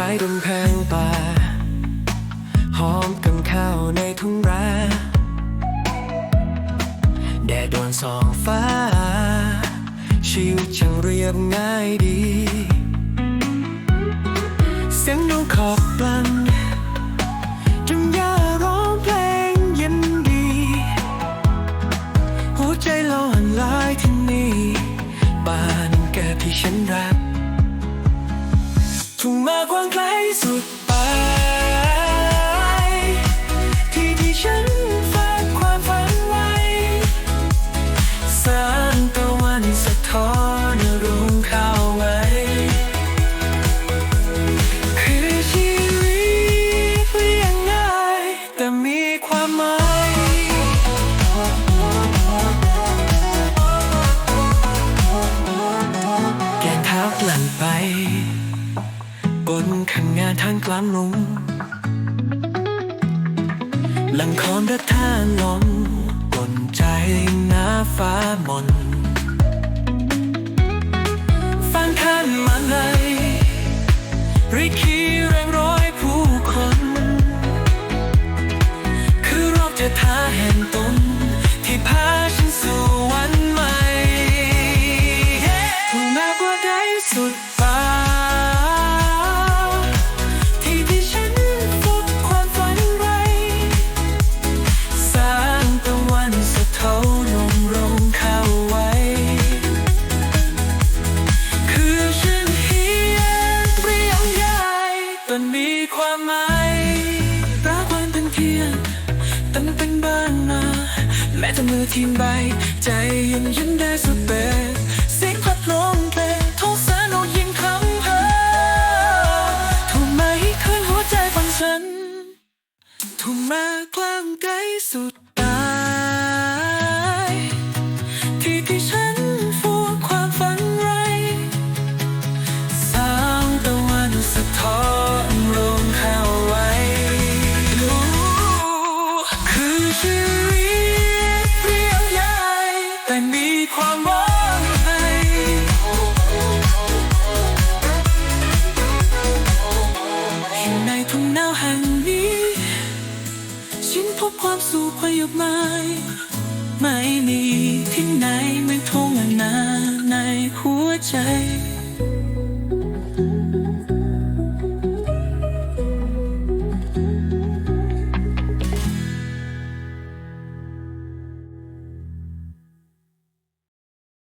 สายดมแพงป่า หอมกังข้าวในทุ่งราแดดดวนสองฟ้า ชีวิตช่างเรียบง่ายดี เสียงนกขอบกลันจงย่าร้องเพลงเย็นดี หัวใจเราหันลายที่นี่บ้านเกิดที่ฉันรัก ทุ่งมากว้างไกลสุดไป ที่ที่ฉันฝากความฝันไว้แสงตะวันสะท้อนรุ่งเข้าไว้ คือชีวิตเรียงง่ายแต่มีความหมายแกงเท้ากลั่นไป บนขันงาทางกลางลงหลังคอมรัท่าลมกลนใจหน้าฟ้ามนฟังขันมาเลยริคีแรงร้อยผู้คน คือรอบจะท้าแห่งตน แม้จะมือทีมใบ ใจยังยันได้สุดเบสเสียงพัดลมเพลงท้องแสนเอายิ่งคำเพอถูกไหมคืนหัวใจฟังฉันทุ่งมากลางไกลสุด สุขพยบมาย ไม่มี